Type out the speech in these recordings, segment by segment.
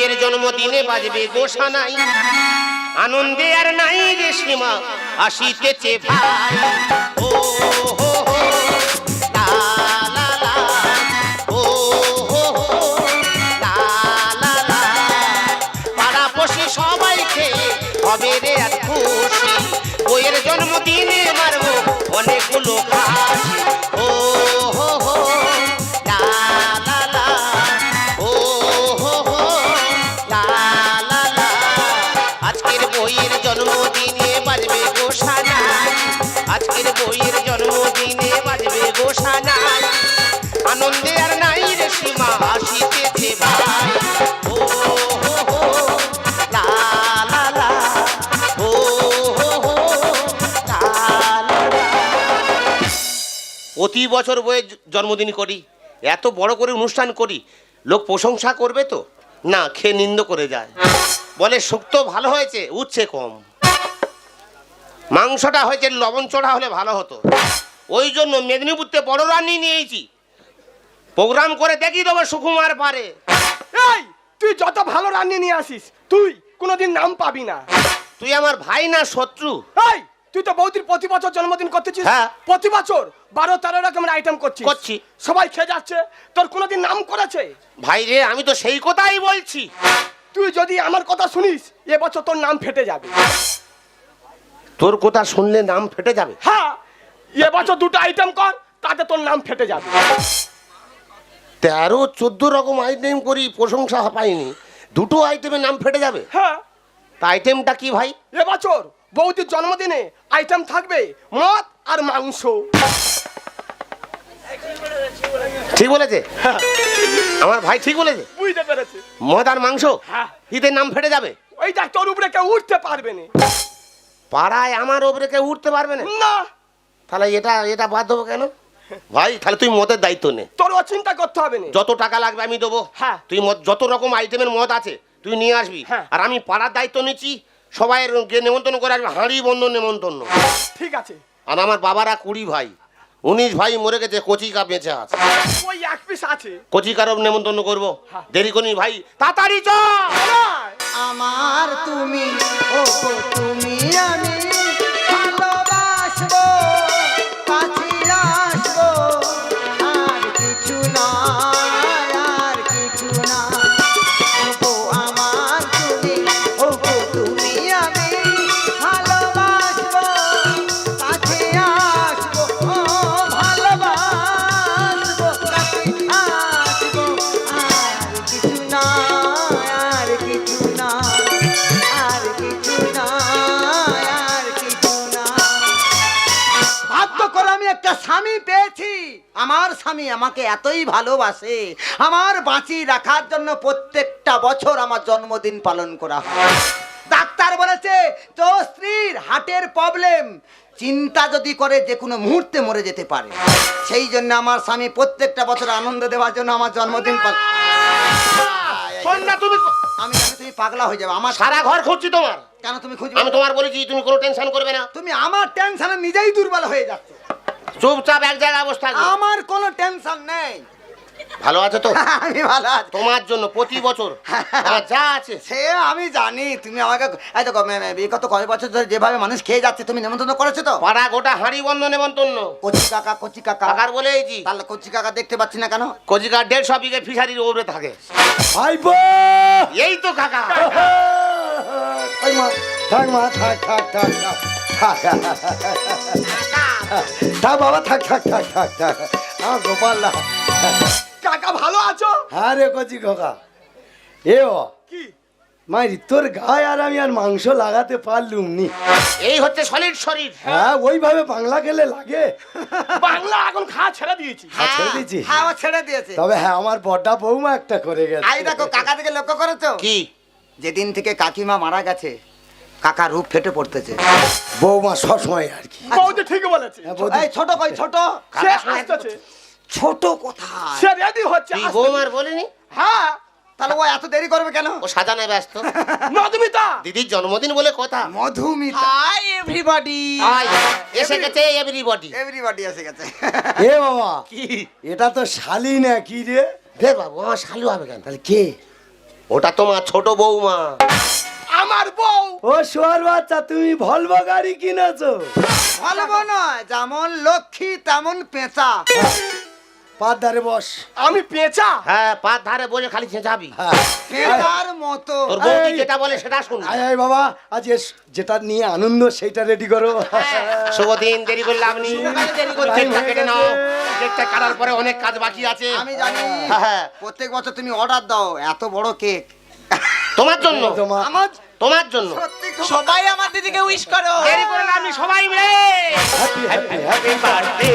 বইয়ের জন্মদিনে বাজবে গোসা নাই। আনন্দে আর নাই রে সীমা আসিতেছে ভাই। ও প্রতি বছর বইয়ের জন্মদিন করি এত বড় করে অনুষ্ঠান করি লোক প্রশংসা করবে তো? না খেয়ে নিন্দ করে যায়। বলে শুক্তো ভালো হয়েছে উচ্ছে কম। মাংসটা হয়েছে লবণ চড়া হলে ভালো হতো। ওই জন্য মেদিনীপুরতে বড় রান্নি নিয়েছি। প্রোগ্রাম করে দেখি দেবো সুকুমার পারে। এই তুই যত ভালো রান্নি নিয়ে আসিস তুই কোনোদিন নাম পাবি না। তুই আমার ভাই না শত্রু? এই তুই তো বৌদির প্রতি বছর জন্মদিন করতেছিস? হ্যাঁ। প্রতি বছর বারো তেরো রকমের আইটেম করছিস। করছি। সবাই খেয়ে যাচ্ছে। তোর কোনোদিন নাম করেছে? ভাই রে আমি তো সেই কথাই বলছি। তুই যদি আমার কথা শুনিস এবছর তোর নাম ফেটে যাবে। তোর কথা শুনলে নাম ফেটে যাবে? হ্যাঁ এবছর দুটো আইটেম কর তাতে তোর নাম ফেটে যাবে। তেরো চোদ্দ রকম আইটেম করি প্রশংসা পাইনি। দুটো আইটেমের নাম ফেটে যাবে? হ্যাঁ। তা আইটেমটা কি ভাই? এবছর বৌদির জন্মদিনে আইটেম থাকবে মদ আর মাংস। ঠিক বলেছে? আমার ভাই ঠিক বলেছে? বুঝতে পেরেছে। মদ আর মাংস? হ্যাঁ। ঈদের নাম ফেটে যাবে? ওই দেখ তোর উপরে কেউ উঠতে পারবে না। পাড়ায় আমার উপরে কেউ উঠতে পারবে না? না। তাহলে এটা এটা বাদ দেবো কেন? ভাই তাহলে তুই মদের দায়িত্ব নে। তোর ও চিন্তা করতে হবে না। যত টাকা লাগবে আমি দেবো। হ্যাঁ। তুই মদ যত রকম আইটেমের মদ আছে তুই নিয়ে আসবি। হ্যাঁ। আর আমি পাড়ার দায়িত্ব নিচ্ছি। সবাই কে নেমন্তন্ন করে আসবে হাঁড়ি বন্ধ নেমন্তন্ন। ঠিক আছে। আর আমার বাবারা কুড়ি ভাই উনিশ ভাই মরে গেছে কচিকা বেঁচে আছে। ওই এক পিস আছে। কচিকারও নেমন্তন্ন করব। হ্যাঁ। দেরি করি ভাই তাড়াতাড়ি চ আমার তুমি ও তুমি আমি ভালোবাসবো। স্বামী আমাকে এতই ভালোবাসে আমার বাঁচি রাখার জন্য প্রত্যেকটা বছর আমার জন্মদিন পালন করা হয়। ডাক্তার বলেছে তো স্ত্রীর হার্টের প্রবলেম চিন্তা যদি করে যে কোনো মুহূর্তে মরে যেতে পারে। সেই জন্য আমার স্বামী প্রত্যেকটা বছর আনন্দ দেওয়ার জন্য আমার জন্মদিন পালন তুমি আমি জানি তুমি পাগলা হয়ে যাবে আমার সারা ঘর খুঁজছি তোমার। কেন তুমি খুঁজবে? আমি তোমার বলেছি তুমি কোনো টেনশন করবে না। তুমি আমার টেনশনে নিজেই দুর্বল হয়ে যাচ্ছ। চুপচাপ এক জায়গায় বসে থাকবে। আমার কোনো টেনশন নেই। ভালো আছে তো? আমি ভালো আছি। তোমার জন্য প্রতি বছর আমার যা আছে। সে আমি জানি তুমি আমাকে এই তো বিগত কয়েক বছর ধরে যেভাবে মানুষ খেয়ে যাচ্ছে তুমি নেমন্তন্ন করেছ তো? পাড়া গোটা হাঁড়ি বন্ধ নেমন্তন্ন। কচি কাকা কচি কাকা। কাকার বলেছি তাহলে কচি কাকা দেখতে পাচ্ছি না কেন? কজিকার দেড়শো বিঘে ফিশারির ওপরে থাকে। এই তো কাকা। থাক মা থাক থাক থাক থাক থাক বাবা থাক থাক থাক থাক থাক। আমার গোপাল না কাকা ভালো আছো? হ্যাঁ রে কচি খোকা এ ও কি? মাইরি তোর গায়ে আর আমি আর মাংস লাগাতে পারলুম নি। এই হচ্ছে সলিড শরীর। হ্যাঁ ওইভাবে বাংলা খেলে লাগে। বাংলা এখন খাওয়া ছেড়ে দিয়েছি। হ্যাঁ, ছেড়ে দিয়েছি? হ্যাঁ আমার ছেড়ে দিয়েছে। তবে হ্যাঁ আমার বড়টা বৌমা একটা করে গেছে। আই দেখো কাকা থেকে লক্ষ্য করেছ? কি? যেদিন থেকে কাকিমা মারা গেছে কাকা রূপ ফেটে পড়তেছে। বৌমা সবসময় আর কি। বৌদি ঠিক বলেছে। হ্যাঁ, এই ছোট কই ছোট? সে আসতেছে ছোট কোথায়? সে রেডি হচ্ছে তুই বৌমার বলিনি? হ্যাঁ। তাহলে ও এত দেরি করবে কেন? ও সাজানে ব্যস্ত। মধুমিতা দিদির জন্মদিন বলে কথা। মধুমিতা। হাই এভরিবডি আয়, এসে গেছে এভরিবডি এভরিবডি এসে গেছে। এ বাবা কি? এটা তো শালি না কি রে? দে বাবু আমার শালু হবে কেন? তাহলে কে? ওটা তোমার ছোট বৌমা। আমার বউ। ও শোয়ার বাচ্চা তুমি ভলভো গাড়ি কিনেছো? ভালো নয় যেমন লক্ষ্মী তেমন পেঁচা। পার ধারে বস। আমি পেঁচা? হ্যাঁ পা ধারে বসে খালি চেঁচাবি। হ্যাঁ। পেঁচার মতো। তোর বৌদি যেটা বলে সেটা শুনবি। আয় আয় বাবা আজ এস যেটা নিয়ে আনন্দ সেইটা রেডি করো। শুভ দিন দেরি করলে আপনি দেরি করে কেকটা কেটে নাও। কেকটা কাটার পরে অনেক কাজ বাকি আছে। আমি জানি হ্যাঁ। প্রত্যেক বছর তুমি অর্ডার দাও এত বড় কেক। তোমার জন্য। তোমার আমার তোমার জন্য। সবাই আমার দিদিকে উইশ করো। দেরি করলে আমি সবাই মিলে। Happy happy happy happy birthday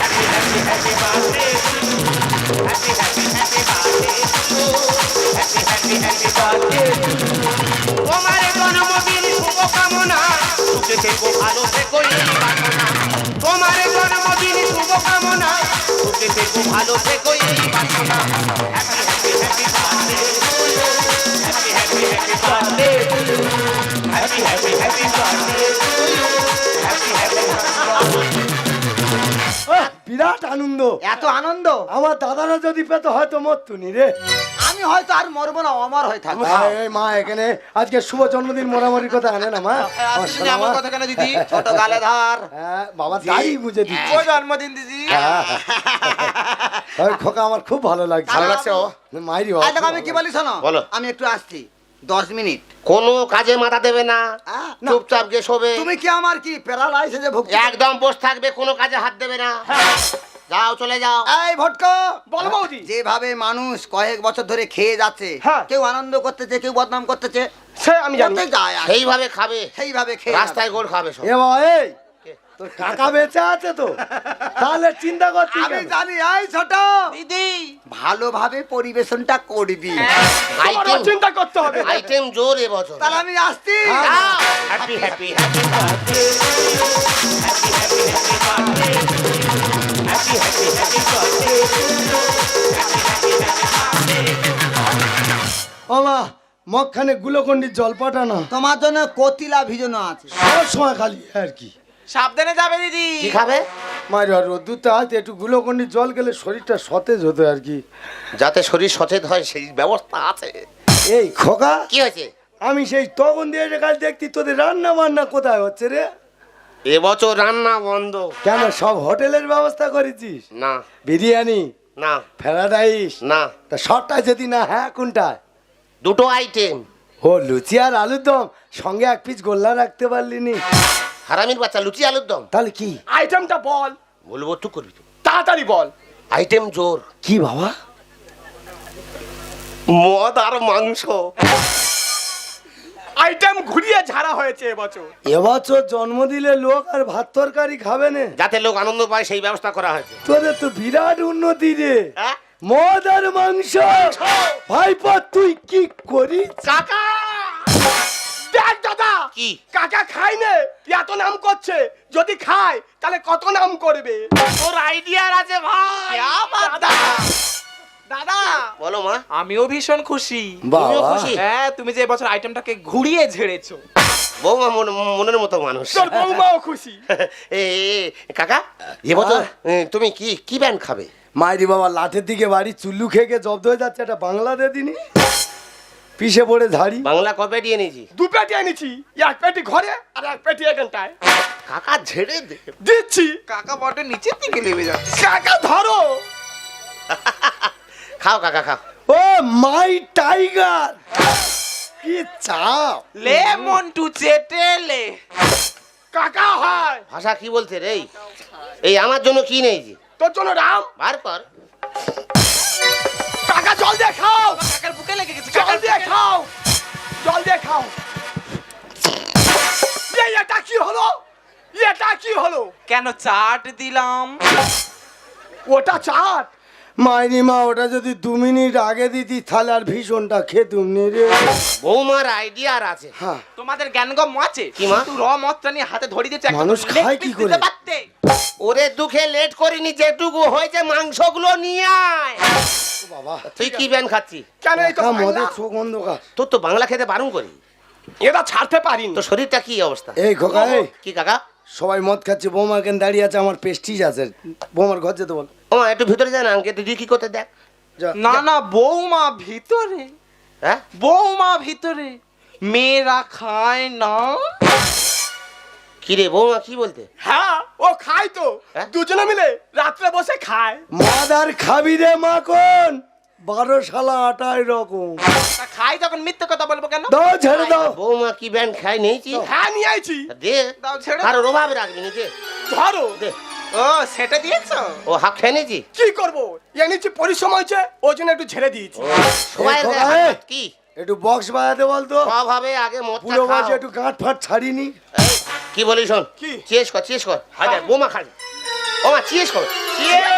happy happy happy birthday happy happy happy birthday happy happy happy birthday তোমার জন্মদিন শুভকামনা। সুখে থেকো ভালো থেকো এই বাসনা তোমার জন্মদিন শুভকামনা। সুখে থেকো ভালো থেকো এই বাসনা হ্যাপি হ্যাপি হ্যাপি বার্থডে বিরাট আনন্দ। এত আনন্দ? আমার দাদারা যদি পেত হয়তো মরতুনি রে। আমি হয়তো আর মরবো না অমর হয়ে থাকব। এই মা এখানে আজকে শুভ জন্মদিন মোরামরির কথা আনে না মা? আমার কথা কেন দিদি? ছোট গালে ধর। হ্যাঁ বাবা দাড়ি বুঝে দিচ্ছি। জন্মদিন দিদি? হ্যাঁ। খোকা আমার খুব ভালো লাগছে। ভালো লাগছে ও? মাইরি আমি কি বলি শোনো? বলো। আমি একটু আসছি। দশ মিনিট। কোনো কাজে মাথা দেবে না। চুপচাপ গিয়ে শোবে। তুমি কি আমার কি প্যারালাইসিসে ভুগছি? একদম বস থাকবে কোনো কাজে হাত দেবে না। যাও চলে যাও। এই ভটকো বল বৌদি। যেভাবে মানুষ কয়েক বছর ধরে খেয়ে যাচ্ছে হ্যাঁ। কেউ আনন্দ করতেছে কেউ বদনাম করতেছে সে আমি জানি। সেইভাবে খাবে। সেইভাবে খেয়ে রাস্তায় গোল খাবে সব। এ বাবা এই। তোর কাকা বেঁচে আছে তো। তাহলে চিন্তা করছিস আমি? জানি এই ছোট। দিদি। ভালোভাবে পরিবেশনটা করবি। আইটেম চিন্তা করতে হবে। না। আইটেম জোর এবছর। তাহলে আমি আসছি। Happy happy happy birthday happy happy happy birthday happy happy happy birthday ও মা মগখানে গুলোকন্ডির জল পাঠানো তোমার জন্য কতিলা ভিজানো আছে। সব সময় খালি আর কি। সাবধানে যাবে দিদি। কি খাবে? মায়ের আর রোদ্দুরটা আছে একটু গুলোকন্ডির জল গেলে শরীরটা সতেজ হতো আর কি। যাতে শরীর সচেত হয় সেই ব্যবস্থা আছে। এই খোকা কি হয়েছে? আমি সেই তখন দিয়ে এসে কাল দেখতি তোদের রান্না বান্না কোথায় হচ্ছে রে? এবছর রান্না বন্ধ। কেন সব হোটেলের ব্যবস্থা করেছিস? না। বিরিয়ানি? না। ফ্রাইড না। তা সবটা যদি না হ্যাঁ কোনটা দুটো আইটেম। ও লুচি আর আলুর দম সঙ্গে এক পিস গোল্লা রাখতে পারলি নি। হারামির বাচ্চা লুচি আলুর দম। তাহলে কি? আইটেমটা বল। বলব তুই করবি তো। তাড়াতাড়ি বল। আইটেম জোর। কি বাবা? মদ আর মাংস। আইটেম ঘুরিয়ে ঝাড়া হয়েছে এবছর। এবছর জন্ম দিলে লোক আর ভাত তরকারি খাবে না। যাতে লোক আনন্দ পায় সেই ব্যবস্থা করা হয়েছে। তোদের তো বিরাট উন্নতি রে। হ্যাঁ? মদ আর মাংস। ভাইপা তুই কি করিস? কাকা! কি? কাকা নে? এত নাম করছে। যদি খায় তাহলে কত নাম করবে? তোর আইডিয়ার আছে ভাই। দাদা। দাদা। বলো মা। আমিও ভীষণ খুশি। তুমিও খুশি? হ্যাঁ তুমি যে এবছর আইটেমটাকে ঘুরিয়ে ঝেড়েছো। বৌমা মন- মনের মতো মানুষ। তোর বৌমাও খুশি। এ এ, কাকা? এবছর তুমি কি কি ব্যান্ড খাবে? মাইরি বাবা লাঠের দিকে বাড়ি চুল্লু খেয়ে খেয়ে জব্দ হয়ে যাচ্ছে একটা বাংলা দে দিনি। পিষে পড়ে ঝাড়ি বাংলা কবে দিয়ে নিয়েছি দু পেটি এনেছি এক পেটি ঘরে আর এক পেটি এখানটায়। কাকা ঝেড়ে দে। দিচ্ছি। কাকা বটে নিচের দিকে নেমে যাচ্ছে। কাকা ধরো। খাও কাকা খাও। Oh my tiger. কি চাপ লে মন্টু চেটেলে কাকা হয়। ভাষা কি বলছে রে এই? আমার জন্য কি নেইছি তোর জন্য রাম। বার কর। কাকা জল দিয়ে খাও। কাকার বুকে লেগে গেছে জল দিয়ে খাও। জল দিয়ে খাও। এটা কি হলো? এটা কি হলো? কেন চাট দিলাম? ওটা চাট? মাইরি মা ওটা যদি দু মিনিট আগে দিতি তাহলে আর ভীষণটা খেতুম নি রে। বৌমার আইডিয়ার আছে। হ্যাঁ। তোমাদের জ্ঞানগম আছে? কি মা? কিন্তু র মতটা নিয়ে হাতে ধরিয়ে দিচ্ছে মানুষ খায় কি করে? দিতে। ওরে দুঃখে লেট করিনি যেটুকু হয়েছে মাংসগুলো নিয়ে আয়। বাবা। তুই কি ব্যান্ড খাচ্ছি কেন এই তো? মদের চোখ অন্ধকার। তোর তো বাংলা খেতে বারণ করি। এটা ছাড়তে পারিনি। তোর শরীরটা কি অবস্থা? এই খোকা কি কাকা? সবাই মদ খাচ্ছে বৌমা কেন দাঁড়িয়ে আছে? আমার পেস্টিজ আছে। বৌমার ঘর যেতে বল। ও একটু ভিতরে যা না আঙ্কে তুই কি করতে দেখ? না না বৌমা ভিতরে। হ্যাঁ? বৌমা ভিতরে। মেয়েরা খায় না। কি রে বৌমা কি বলতে? হ্যাঁ ও খায় তো। হ্যাঁ? দুজনে মিলে রাত্রে বসে খায়। মাদার খাবি রে মাখন বারো শালা আটাই রকম। খাই তখন মিথ্যে কথা বলব কেন? দাও ছেড়ে দাও। বৌমা কি ব্যান্ড খাই নিয়েছি? হ্যাঁ নিয়ে আইছি। দে। দাও ছেড়ে কারোর অভাবে রাখবি নি দে ধরো। দে। ও সেটা দিয়েছ? ও হাফ খেয়ে নিয়েছি। কি করব? এনেছি পরিশ্রম হয়েছে ওই জন্য একটু ছেড়ে দিয়েছি। এ কি? একটু বক্স বাজাতে বলতো সব হবে আগে মদটা পুরো মাঝে একটু গাঁট ফাট ছাড়িনি। কি বলি শোন? কি? চেস কর চেস কর। হাজার বোমা খালি। বোমা চেস কর। চেস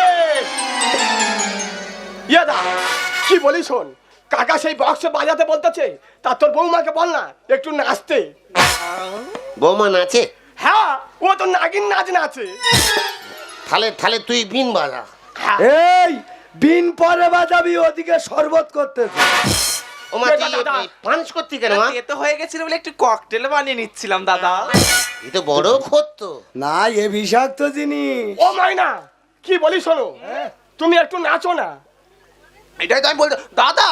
ইয়ে দা কি বলি শোন? কাকা সেই বক্সে বাজাতে বলতেছে তা তোর বৌমাকে বল না একটু নাচতে। বৌমা নাচে? হ্যাঁ ও তো নাগিন নাচ নাচে। তাহলে তাহলে তুই বিন বাজা। হ্যাঁ। এই বিন পরে বাজাবি ওদিকে শরবত করতেছে। ওমা তুই দাদা। পাঞ্চ করতি কেন মা? এ তো হয়ে গেছিল বলে একটু ককটেল বানিয়ে নিচ্ছিলাম দাদা। এ তো বড় খোদ না এ বিষাক্ত জিনিস। ও মাইনা কি বলি শোনো? তুমি একটু নাচো না। এটাই তো আমি বলতে দাদা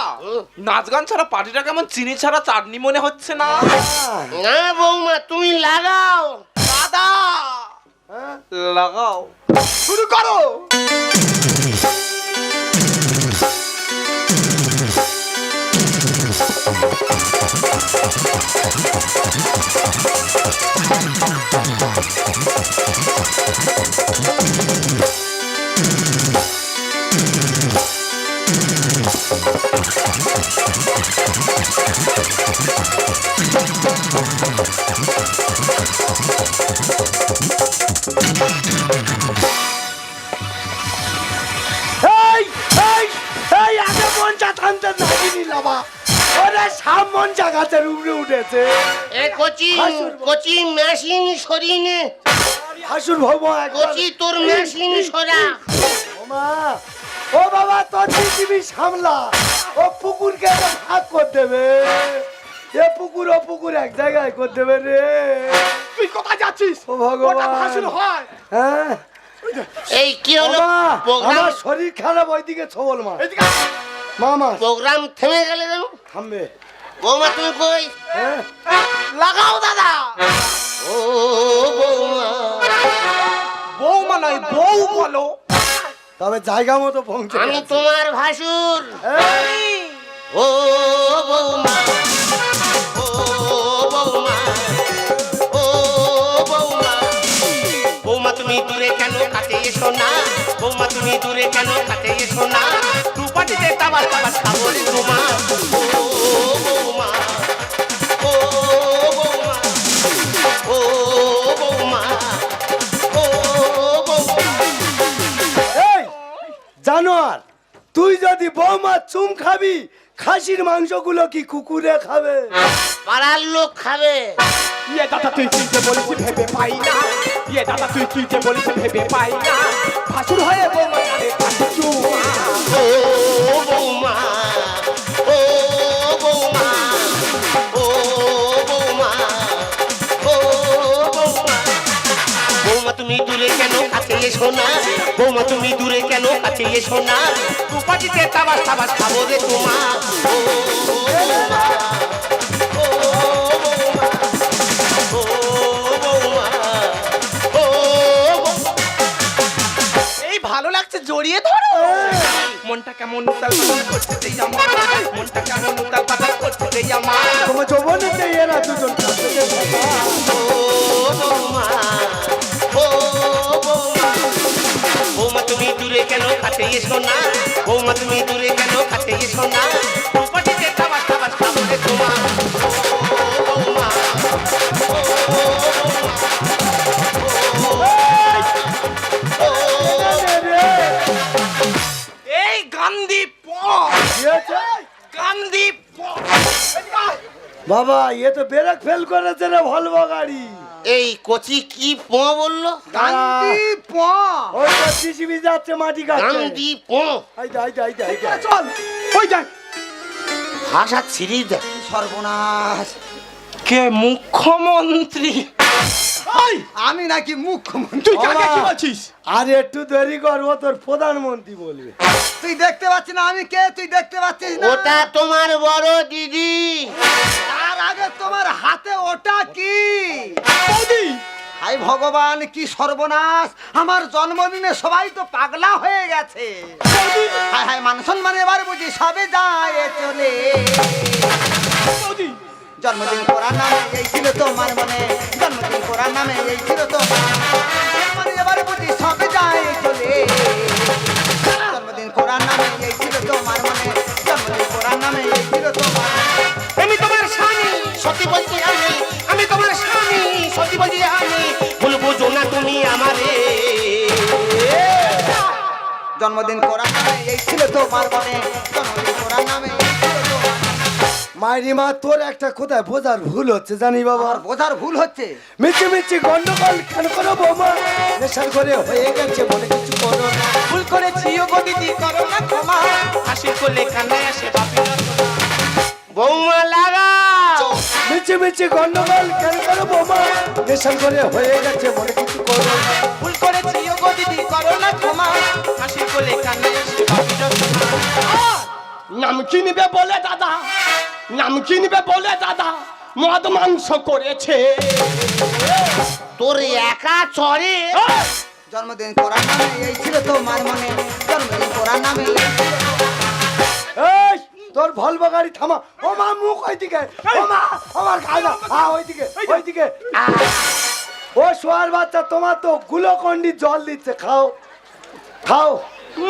নাচ গান ছাড়া পার্টিটা কেমন চিনি ছাড়া চাটনি মনে হচ্ছে না? না বৌমা তুমি লাগাও। দাদা! হ্যাঁ? লাগাও। শুরু করো! এই এই এই আগে মঞ্চা থামতে নাগিনি লাবা। ওরে সাম মঞ্চা গাছের উপরে উঠেছে। এ কোচি। কোচি মেশিন সরিনে হাসুর একবার কোচি তোর মেশিন সরা। ওমা পৃথিবী সামলা। ও পুকুরকে একটা ভাগ করে দেবে। এ পুকুর ও পুকুর এক জায়গায় করে দেবে রে। তুই কোথায় যাচ্ছিস? ও ভগবান। ভাসুর হয়। হ্যাঁ? এই কি হলো? আমার শরীর খারাপ ওইদিকে ছবল মা। মামা। প্রোগ্রাম থেমে গেলে থামবে। বৌমা তুমি কই? হ্যাঁ? লাগাও দাদা। ও বৌমা। বৌমা নয় বউ বলো। তবে জায়গা মতো পৌঁছে আমি। তোমার ভাসুর। ও বৌমা ও বৌমা ও বৌমা। বৌমা তুমি দূরে কেন কাছে এসো না? বৌমা তুমি দূরে কেন কাছে এসো না? দুপাটিতে তাবার তাবার খাব রে চুম খাবি? খাসির মাংসগুলো কি কুকুরে খাবে? পাড়ার লোক খাবে। ইয়ে দাদা তুই তুই যে বলিস ভেবে পাই না। ইয়ে দাদা তুই তুই যে বলিস ভেবে পাই না। ভাসুর হয়ে বৌমা এসো না বৌমা তুমি দূরে কেন কাছে এসো না দুপাটিতে তাবাস তাবাস খাব রে তোমা ও ও বৌমা ও বৌমা ও বৌমা এই ভালো লাগছে জড়িয়ে ধরো মনটা কেমন উতাল পাতাল করছে দেই আমার মনটা কেমন উতাল পাতাল করছে দেই আমার তোমার যৌবনেতে এরা দুজন এসো না। বৌমা দূরে কেন না। বাবা, এ তো বেরেক ফেল করেছে রে, ভলভো গাড়ি। এই কচি কি প বলল? গান্ধী ওই তো যাচ্ছে মাটি গাছে গান্ধী প। আইদা আইদা চল। ওই দেখ। ভাষা ছিড়ি সর্বনাশ। কে মুখ্যমন্ত্রী? আমি নাকি মুখ্যমন্ত্রী। তুই কাকে কি বলছিস আর একটু দেরি করব তোর প্রধানমন্ত্রী বলবে। তুই দেখতে পাচ্ছিস না আমি কে? তুই দেখতে পাচ্ছিস না। ওটা তোমার বড় দিদি। তার আগে তোমার হাতে ওটা কি? হাই ভগবান কি সর্বনাশ! আমার জন্মদিনে সবাই তো পাগলা হয়ে গেছে। হায় হায় মান সম্মান এবার বুঝি সবে যায় চলে। জন্মদিন করার নামে এই ছিল তোমার মনে জন্মদিন করার নামে এই ছিল তোমার মনে। এবার বুঝি সবে যায় চলে। জন্মদিন করার নামে এই ছিল তোমার মনে জন্মদিন করার নামে এই ছিল তোমার আমি তোমার স্বামী সত্যি বলছি আমি আমি তোমার স্বামী সত্যি বলছি আমি ভুল বুঝো না তুমি আমারে। জন্মদিন করার নামে এই ছিল তোমার মনে মাইরি মা তোর একটা কোথায় বোঝার ভুল হচ্ছে জানি বাবা। বোঝার ভুল হচ্ছে? মিচি মিচি গন্ডগোল কেন করো বৌমা? নেশার করে হয়ে গেছে মনে কিছু করো না। ভুল করেছি ও দিদি করো না ক্ষমা। হাসি করলে কান্নায় আসে বাপি বৌমা লাগা মিচি মিচি গন্ডগোল কেন করো বৌমা? নেশার করে হয়ে গেছে মনে কিছু করো না। ভুল করেছি ও গো দিদি করো না ক্ষমা। হাসি করলে কান্নায় আসে বাপি নাম কিনবে বলে দাদা। নাম কিনবে বলে দাদা মদ মাংস করেছে। তোর একা চরে। জন্মদিন করার নামে এই ছিল তোমার মনে। জন্মদিন করার নামে এই তোর ভলভো গাড়ি থামা। ও মা মুখ ওইদিকে। ও মা আমার গায়ে না হ্যাঁ ওইদিকে ওইদিকে! ও শোয়ার বাচ্চা তোমার তো গুলোকন্ডি জল দিচ্ছে। খাও। খাও।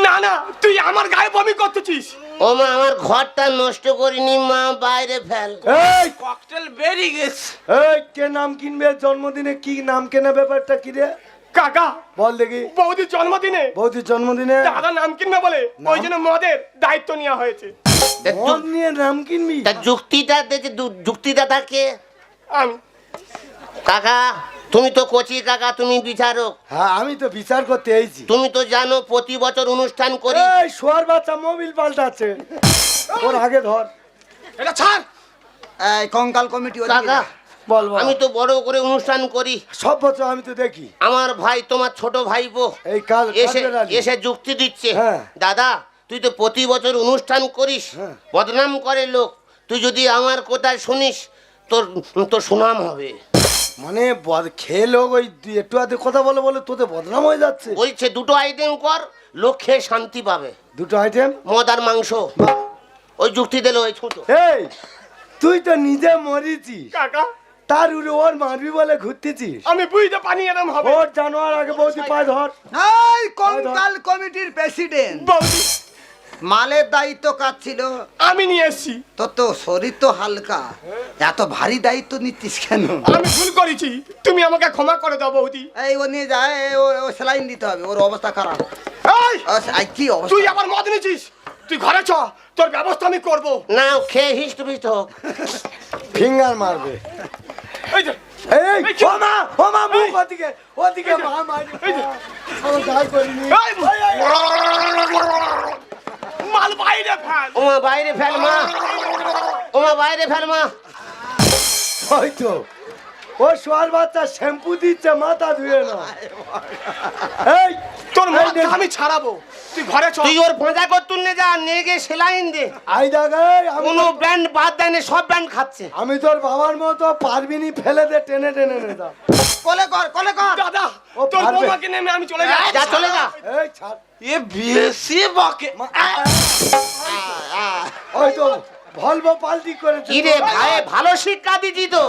না না তুই আমার গায়ে বমি করতেছিস। ও মা আমার ঘরটা নষ্ট করিনি মা বাইরে ফেল। এই! ককটেল বেরিয়ে গেছে। এই কে নাম কিনবে? জন্মদিনে কি নাম কেনা ব্যাপারটা কি রে? কাকা! বল দেখি। বৌদির জন্মদিনে। বৌদির জন্মদিনে? দাদা নাম কিনবে বলে ওই জন্য মদের দায়িত্ব নেওয়া হয়েছে। মদ নিয়ে নাম কিনবি? তা যুক্তিটা দেখে যুক্তিটা থাকে আমি। কাকা তুমি তো কচি কাকা তুমি বিচারক। হ্যাঁ আমি তো বিচার করতে এইছি তুমি তো জানো প্রতি বছর অনুষ্ঠান করি। এই শোয়ার বাচ্চা মোবিল পাল্টাচ্ছে। ওর আগে ধর। এটা ছাড়। এই কঙ্কাল কমিটি ওদিকে কাকা যা। বল বল। আমি তো বড় করে অনুষ্ঠান করি। সব বছর আমি তো দেখি। আমার ভাই তোমার ছোট ভাইপো এই কাল এসে এসে যুক্তি দিচ্ছে। হ্যাঁ। দাদা তুই তো প্রতি বছর অনুষ্ঠান করিস। হ্যাঁ। বদনাম করে লোক। তুই যদি আমার কথা শুনিস তোর তোর সুনাম হবে। মানে বদ- খেয়ে লোক ওই একটু আধে কথা বলে বলে তোতে বদনাম হয়ে যাচ্ছে। বলছে দুটো আইটেম কর লোক খেয়ে শান্তি পাবে। দুটো আইটেম মদ আর মাংস। ওই যুক্তি দিল ওই ছুটো এই তুই তো নিজে মরিছিস। কাকা। তার উড়ে ওর মারবি বলে ঘুরতেছিস। আমি বুঝতে পানি এরম হবে। ওর জানোয়ার আগে বৌদি পায় ধর। এই কঙ্কাল কমিটির প্রেসিডেন্ট বৌদি মালের দায়িত্ব কাজ ছিল? আমি নিয়ে এসছি। তোর তো শরীর তো হালকা। এত ভারী দায়িত্ব নিচ্ছিস কেন? আমি ভুল করেছি। তুমি আমাকে ক্ষমা করে দাও বৌদি। এই ও নিয়ে যায় ও ও স্যালাইন দিতে হবে ওর অবস্থা খারাপ। এই, কি অবস্থা? তুই আবার মদ নিছিস তুই ঘরে চ তোর ব্যবস্থা আমি করব। না খেয়ে হিস্ট ফিস্ট হোক। ফিঙ্গার মারবে। এই যে এই মুখ ওদিকে ওদিকে মা মারি এই যে। আমার গায়ে করিনি এই, মাল বাইরে ফেল। ওমা বাইরে ফেল মা। ওমা বাইরে ফেল মা। ওই তো। ও শোয়ার বাচ্চা শ্যাম্পু দিচ্ছে মাথা ধুয়ে না। এই তোর এই আমি ছাড়াবো। তুই ঘরে চ তুই ওর ভাঁজা করতুন নে যা নিয়ে গিয়ে সেলাইন দে। আই আমি কোনো ব্র্যান্ড বাদ দেয় না সব ব্র্যান্ড খাচ্ছে। আমি তোর বাবার মতো পারবিনি ফেলে দে টেনে টেনে নে দা কলে কর কলে কর। দাদা তোর পারবে। বৌমাকে নেমে আমি চলে যাই যা চলে যা। এই ছাড়। এ বেশি বকে। ওই তো ভলভো পাল্টি করেছে। ইরে ভাই ভালো শিক্ষা দিছি তো।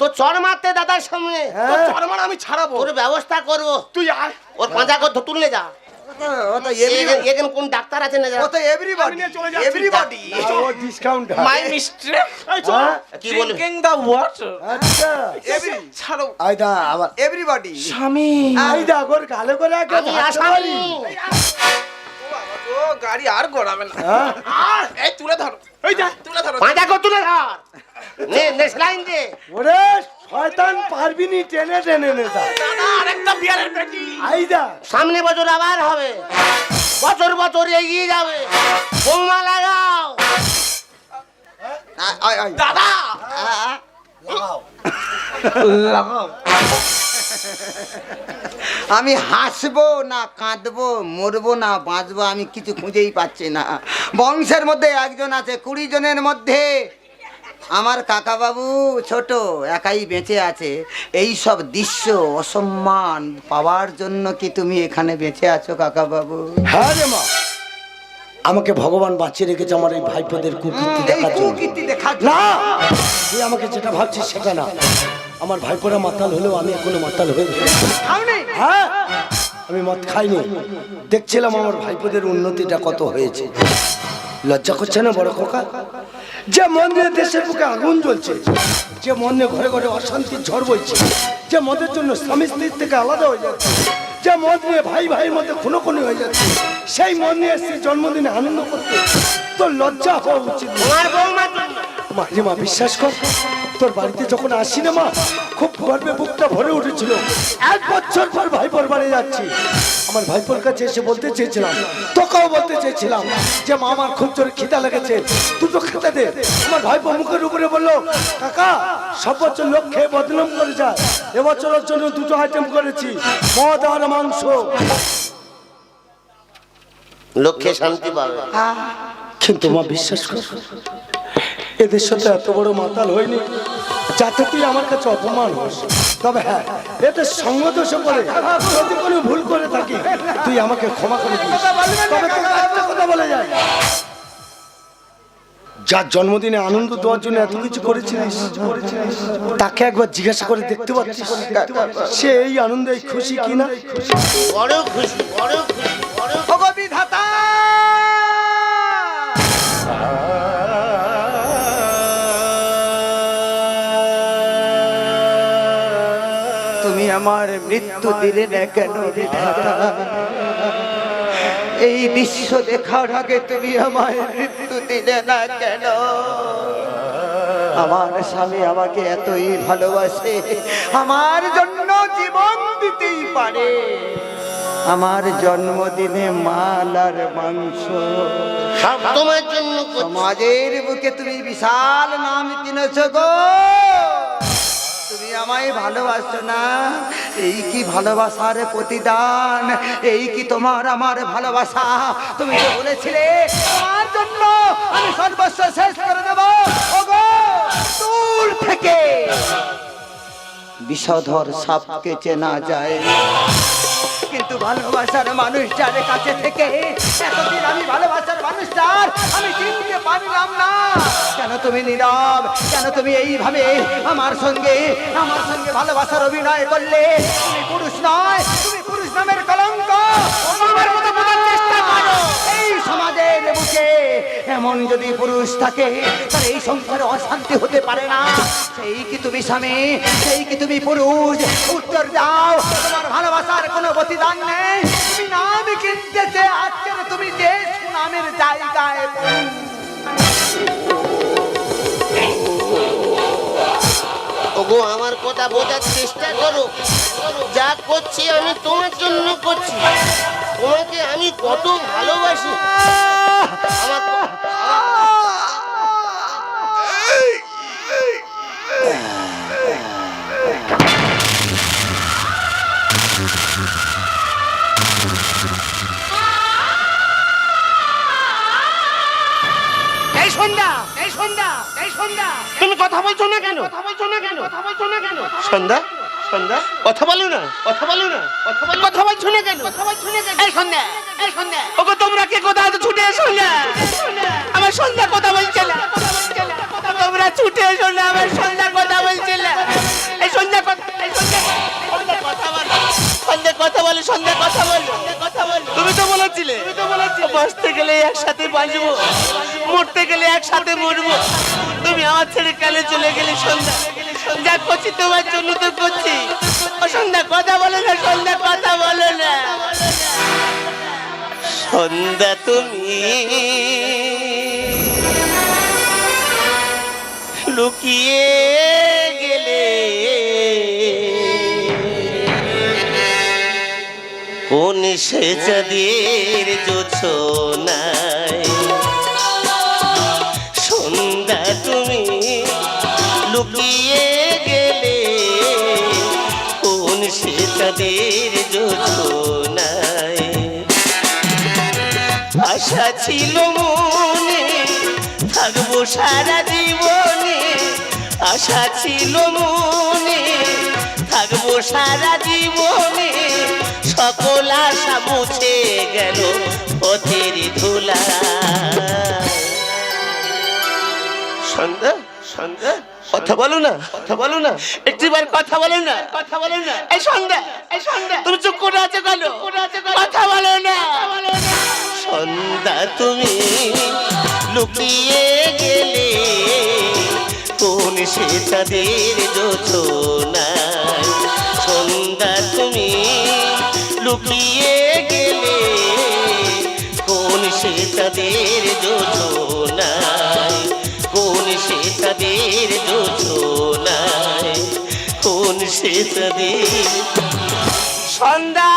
তো চর মারতে দাদার সামনে। তো চর মার আমি ছাড়াবো। তোর ব্যবস্থা করব। তুই আর ওর পাঁজা কর তুললে যা। এখানে কোন ডাক্তার আছে না যা ও তো এভরিবডি নিয়ে চলে যাচ্ছি। এভরিবডি ও ডিসকাউন্ট My mistress এই চল হ্যাঁ কি বলবি drinking the water. আচ্ছা এভরি ছাড়ো আইদা আবার এভরিবডি স্বামী আইদা গোর গালে করে একটা আমি ধাক্কা আসামি মারি। ও গাড়ি আর গড়াবে না হ্যাঁ আর এই তুলে ধরো এই যা তুলে ধরো পাঁজা কর তুলে ধর নে নে সেলাইন দে ওরে শয়তান পারবিনি টেনে টেনে নে দা আরেকটা বিয়ারের পেটি আইদা সামনে বছর আবার হবে। বছর বছর এগিয়ে যাবে। বৌমা লাগাও। দাদা আমি হাসবো না কাঁদবো মরবো না বাঁচবো আমি কিছু খুঁজেই পাচ্ছি না। বংশের মধ্যে একজন আছে কুড়ি জনের মধ্যে। আমার কাকা বাবু ছোট একাই বেঁচে আছে। এই সব দৃশ্য অসম্মান পাওয়ার জন্য কি তুমি এখানে বেঁচে আছো কাকা বাবু হ্যাঁ রে মা। আমাকে ভগবান বাঁচিয়ে রেখেছে আমার এই ভাইপোদের কুকীর্তি দেখার জন্য। না! তুই আমাকে যেটা ভাবছিস সেটা না। আমার ভাইপোরা মাতাল হলেও আমি এখনও মাতাল হয়ে হ্যাঁ! আমি মদ খাইনি। দেখছিলাম আমার ভাইপোদের উন্নতিটা কত হয়েছে। লজ্জা করছে না বড় খোকা? যে মন্দিরে দেশের বুকে আগুন জ্বলছে যে মনে ঘরে ঘরে অশান্তির ঝড় বইছে যে মদের জন্য স্বামী স্ত্রীর থেকে আলাদা হয়ে যাচ্ছে যে মন্দিরে নিয়ে ভাই ভাইয়ের মধ্যে খুনোখুনি হয়ে যাচ্ছে সেই মন্দিরে নিয়ে স্ত্রীর জন্মদিনে আনন্দ করতে তোর লজ্জা হওয়া উচিত মাঝে মা বিশ্বাস কর তোর বাড়িতে যখন আসি না মা খুব গর্বে বুকটা ভরে উঠেছিল। এক বছর পর ভাইপোর বাড়ি যাচ্ছি। আমার ভাইপোর কাছে এসে বলতে চেয়েছিলাম তোকেও বলতে চেয়েছিলাম যে মা আমার খুব জোরে খিদা লেগেছে দুটো খেতে দে। আমার ভাইপো মুখের উপরে বলল কাকা সব বছর লোক খেয়ে বদনাম করে যায়। এবছরের জন্য দুটো আইটেম করেছি মদ আর মাংস। লক্ষ্যে শান্তি পাবে। কিন্তু মা বিশ্বাস কর এদের সাথে এত বড় মাতাল হয়নি। যাতে তুই আমার কাছে অপমান হোস। তবে হ্যাঁ এদের সঙ্গ দোষ করে যদি কোনো ভুল করে থাকি। তুই আমাকে ক্ষমা করে দিস। তবে তোকে একটা কথা বলে যায় যার জন্মদিনে আনন্দ দেওয়ার জন্য এত কিছু করেছিলিস তাকে একবার জিজ্ঞাসা করে দেখতে পাচ্ছিস? সে এই আনন্দে খুশি কিনা? বড় খুশি বড় খুশি বড় বিধাতা আমার মৃত্যু দিলে না কেন বিধাতা? এই দৃশ্য দেখার আগে তুমি আমার মৃত্যু দিলে না কেন? আমার স্বামী আমাকে এতই ভালোবাসে আমার জন্য জীবন দিতেই পারে। আমার জন্মদিনে মাল আর মাংস। তোমার জন্য সমাজের বুকে তুমি বিশাল নাম কিনেছ গো। আমায় ভালোবাসো না। এই কি ভালোবাসার প্রতিদান? এই কি তোমার আমার ভালোবাসা? তুমি তো বলেছিলে আমার জন্য আমি সর্বস্ব শেষ করে দেব। দূর থেকে। বিষধর সাপকে চেনা যায়। কিন্তু ভালোবাসার মানুষটার কাছে থেকে এতদিন আমি ভালোবাসার মানুষটার আমি চিনতে পারলাম না। কেন তুমি নীরব? কেন তুমি এইভাবে আমার সঙ্গে আমার সঙ্গে ভালোবাসার অভিনয় করলে? তুমি পুরুষ নয়, তুমি পুরুষ নামের কলঙ্ক। এই এমন যদি পুরুষ থাকে তাহলে এই সংসারে অশান্তি হতে পারে না। সেই কি তুমি স্বামী? সেই কি তুমি পুরুষ? উত্তর দাও, তোমার ভালোবাসার কোনো প্রতিদান নেই। তুমি নাম কিনতেছে আজকে তুমি দেশ নামের জায়গায় ওগো, আমার কথা বোঝার চেষ্টা করো। যা করছি আমি তোমার জন্য করছি। তোমাকে আমি কত ভালোবাসি। আমার এই সন্ধ্যা এই সন্ধ্যা। তুমি কথা বলছো না কেন? কথা বলছো না কেন? কথা বলছো না কেন? সন্ধ্যা সন্ধ্যা কথা বলো না কথা বলো না কথা বলো কথা বলছো না কেন? কথা বলছো না কেন? এই সন্ধ্যা এই সন্ধ্যা। ওগো তোমরা কে কোথায়? তো ছুটে এসো না। আমার সন্ধ্যা কথা বলছে না। তোমরা ছুটে এসো না। আমার সন্ধ্যা কথা বলছে না। এই সন্ধ্যা কথা এই সন্ধ্যা সন্ধ্যা কথা বলো। সন্ধ্যা কথা বলো সন্ধ্যা কথা বলো কথা বলো। তুমি তো বলেছিলে। তুমি তো বলেছিলে। বাঁচতে গেলে একসাথে বাঁচবো মরতে গেলে একসাথে মরবো। তুমি আমার ছেড়ে কালে চলে গেলে সন্ধ্যা। যা করছি তোমার জন্য তো করছি। সন্ধ্যা কথা বলে না সন্ধ্যা কথা বলে না। সন্ধ্যা তুমি লুকিয়ে কোন সে চাঁদের জোছনায় সন্ধ্যা তুমি লুকিয়ে গেলে, কোন সে চাঁদের যোজনায় আশা ছিল মনে, থাকব সারা জীবনে। আশা ছিল মনে, থাকব সারা জীবনে। সকল আশা মুছে গেল পথের ধুলা। সন্ধ্যা সন্ধ্যা কথা বলো না কথা বলো না। একটিবার কথা বলো না। কথা বলো না। এই সন্ধ্যা এই সন্ধ্যা তুমি চুপ করে আছে কেন? কথা বলো না। সন্ধ্যা তুমি লুকিয়ে গেলে কোন সে তাদের যোজনায় লুকিয়ে গেলে কোন সে তাদের যোজনায় কোন সে তাদের যোজনায় কোন সে তাদের সন্ধ্যা